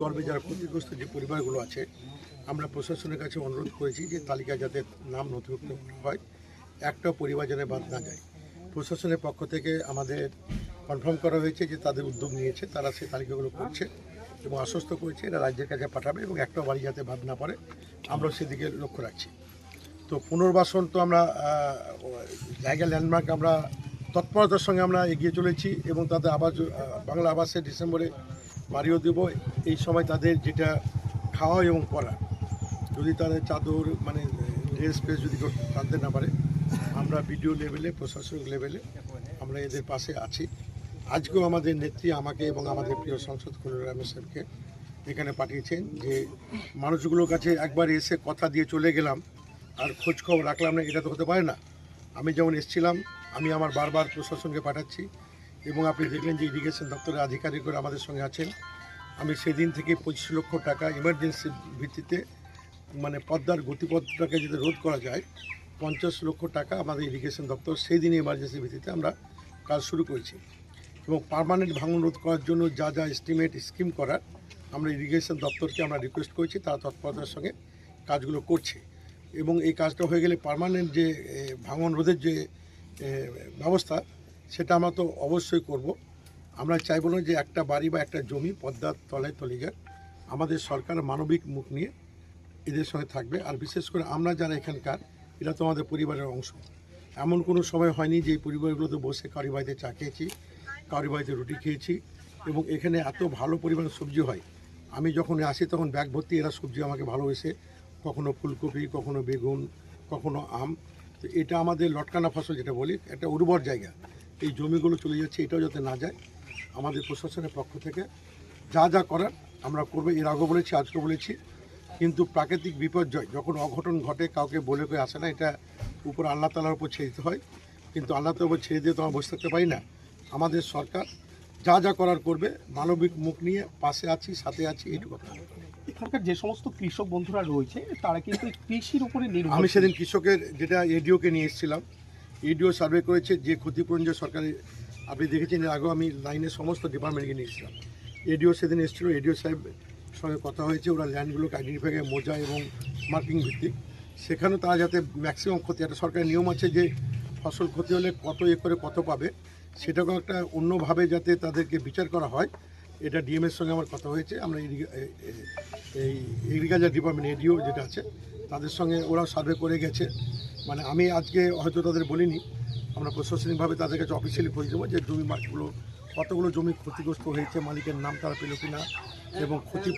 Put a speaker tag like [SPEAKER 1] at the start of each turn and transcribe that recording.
[SPEAKER 1] গর্বে যারা ক্ষতিগ্রস্ত যে পরিবারগুলো আছে, আমরা প্রশাসনের কাছে অনুরোধ করেছি যে তালিকা যাতে নাম নথিভুক্ত হয় একটা পরিবার যেন বাদ না যায়। প্রশাসনের পক্ষ থেকে আমাদের কনফার্ম করা হয়েছে যে তাদের উদ্যোগ নিয়েছে, তারা সেই তালিকাগুলো করছে এবং আশ্বস্ত করেছে, এরা রাজ্যের কাছে পাঠাবে এবং একটা বাড়ি যাতে বাদ না পড়ে আমরা সেদিকে লক্ষ্য রাখছি। তো পুনর্বাসন তো আমরা জায়গা ল্যান্ডমার্ক আমরা তৎপরতার সঙ্গে আমরা এগিয়ে চলেছি এবং তাদের আবাস বাংলা আবাসে ডিসেম্বরে বাড়িও দেব। এই সময় তাদের যেটা খাওয়া এবং পড়া, যদি তাদের চাদর মানে ড্রেস ফ্রেস যদি টানতে না পারে, আমরা বিডিও লেভেলে, প্রশাসনিক লেভেলে আমরা এদের পাশে আছি। আজকেও আমাদের নেত্রী আমাকে এবং আমাদের প্রিয় সংসদ খুলুর সাহেবকে এখানে পাঠিয়েছেন যে, মানুষগুলোর কাছে একবার এসে কথা দিয়ে চলে গেলাম, আর খোঁজখবর রাখলাম না, এটা তো হতে পারে না। আমি যেমন এসেছিলাম আমি আমার বারবার প্রশাসনকে পাঠাচ্ছি এবং আপনি দেখলেন যে ইরিগেশন দপ্তরের আধিকারিকরা আমাদের সঙ্গে আছেন। আমি সেদিন থেকে পঁচিশ লক্ষ টাকা ইমার্জেন্সি ভিত্তিতে মানে পদ্মার গতিপথটাকে যদি রোধ করা যায়, পঞ্চাশ লক্ষ টাকা আমাদের ইরিগেশন দপ্তর সেই দিনে ইমার্জেন্সি ভিত্তিতে আমরা কাজ শুরু করেছি। এবং পার্মানেন্ট ভাঙন রোধ করার জন্য যা যা এস্টিমেট স্কিম করার, আমরা ইরিগেশন দপ্তরকে আমরা রিকোয়েস্ট করেছি, তারা তৎপরতার সঙ্গে কাজগুলো করছে। এবং এই কাজটা হয়ে গেলে পার্মানেন্ট যে ভাঙন রোধের যে ব্যবস্থা, সেটা আমরা তো অবশ্যই করব। আমরা চাইব না যে একটা বাড়ি বা একটা জমি পদ্মার তলায় তলে যায় আমাদের সরকার মানবিক মুখ নিয়ে এদের সঙ্গে থাকবে। আর বিশেষ করে আমরা যারা এখানকার, এরা তো আমাদের পরিবারের অংশ। এমন কোনো সময় হয়নি যে এই পরিবারগুলোতে বসে কারি বাড়িতে চা খেয়েছি, কারি বাড়িতে রুটি খেয়েছি এবং এখানে এত ভালো পরিমাণের সবজি হয়। আমি যখন আসি তখন ব্যাগ ভর্তি এরা সবজি আমাকে ভালোবেসে, কখনো ফুলকপি, কখনো বেগুন, কখনো আম তো এটা আমাদের লটকানা ফসল যেটা বলি, একটা উর্বর জায়গা। এই জমিগুলো চলে যাচ্ছে, এটাও যাতে না যায়, আমাদের প্রশাসনের পক্ষ থেকে যা যা করার আমরা করব, এর আগেও বলেছি আজকে বলেছি। কিন্তু প্রাকৃতিক বিপর্যয়, যখন অঘটন ঘটে, কাউকে বলে করে আসে না, এটা উপর আল্লাহ তালার উপর ছেড়ে দিতে হয়। কিন্তু আল্লাহ তালার উপর ছেড়ে দিয়ে তো আমরা বসে থাকতে পারি না। আমাদের সরকার যা যা করার করবে, মানবিক মুখ নিয়ে পাশে আছি, সাথে আছি, এইটুকু।
[SPEAKER 2] এখানকার যে সমস্ত কৃষক বন্ধুরা রয়েছে, তারা কিন্তু কৃষির উপরে নির্ভর
[SPEAKER 1] আমি সেদিন কৃষকের যেটা এডিওকে নিয়ে এসেছিলাম, এডিও সার্ভে করেছে যে ক্ষতিপূরণ যে সরকারি, আপনি দেখেছেন এর আগেও আমি লাইনের সমস্ত ডিপার্টমেন্টকে নিয়ে এসেছিলাম। এডিও সেদিন এসেছিল, এডিও সাহেব সঙ্গে কথা হয়েছে, ওরা ল্যান্ডগুলোকে আইডেন্টিফাই মোজা এবং মার্কিং ভিত্তিক। সেখানেও তারা যাতে ম্যাক্সিমাম ক্ষতি, একটা সরকারি নিয়ম আছে যে ফসল ক্ষতি হলে কত এ করে কত পাবে, সেটাকেও একটা অন্যভাবে যাতে তাদেরকে বিচার করা হয়। এটা ডিএমের সঙ্গে আমার কথা হয়েছে, আমরা এই এগ্রিকালচার ডিপার্টমেন্ট এডিও যেটা আছে, তাদের সঙ্গে ওরা সার্ভে করে গেছে। মানে আমি আজকে হয়তো তাদের বলিনি, আমরা প্রশাসনিকভাবে তাদের কাছে অফিসিয়ালি খোঁজ দেবো যে জমি মাঠগুলো কতগুলো জমি ক্ষতিগ্রস্ত হয়েছে, মালিকের নাম তারা পেল কিনা, এবং ক্ষতি